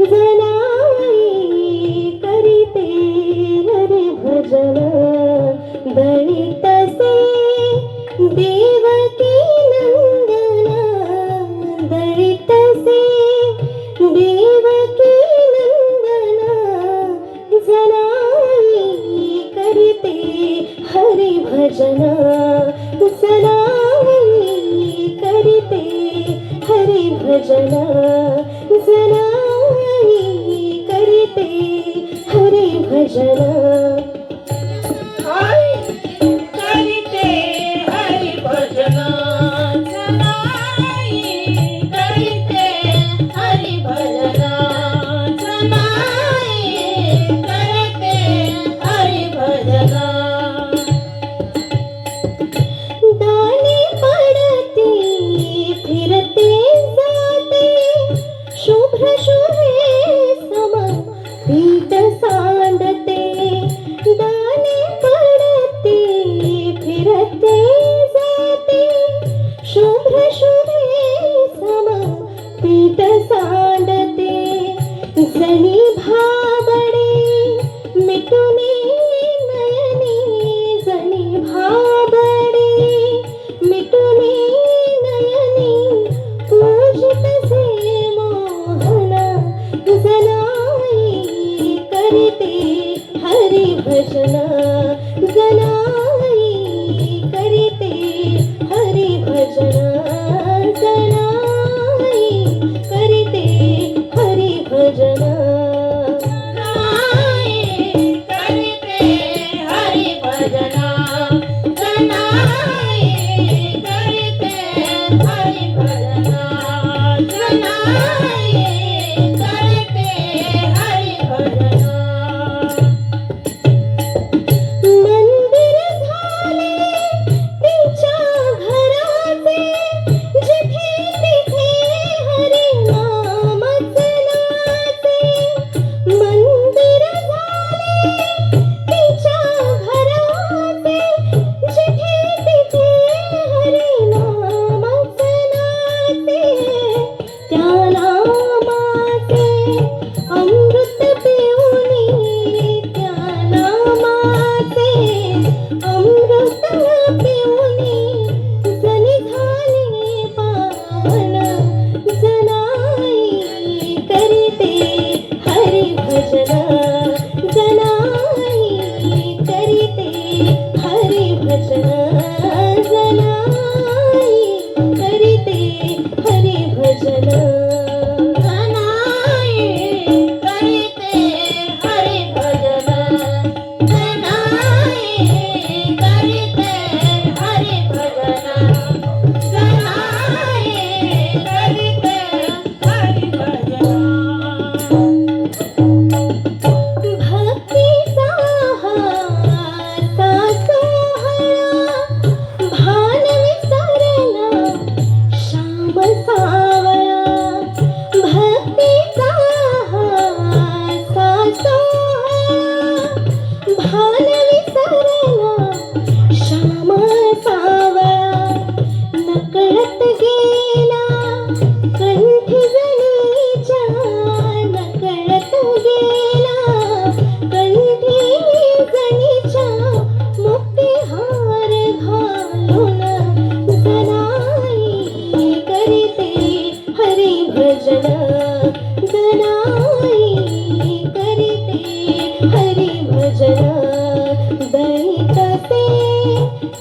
जनाई करीते रे भजन दळितसे देवकी नंदना दळितसे देवकी नंदना हरे भजन जनाई करीते हरे भजन जना 还是呢？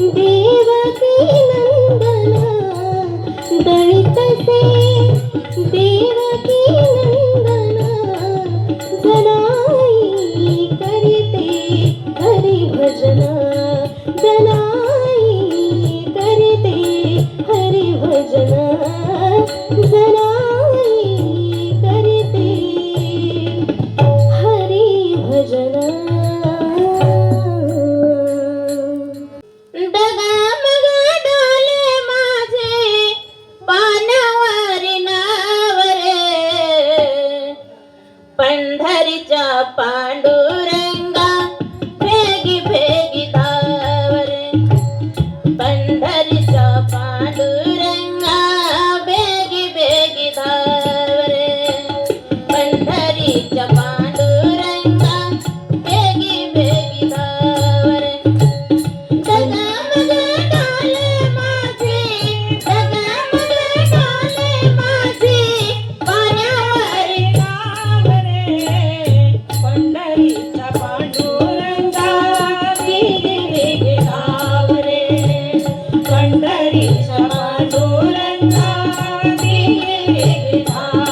ಕೊಂಡೇ रे रे रे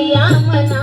ಶ್ರೀರಾಮನಾ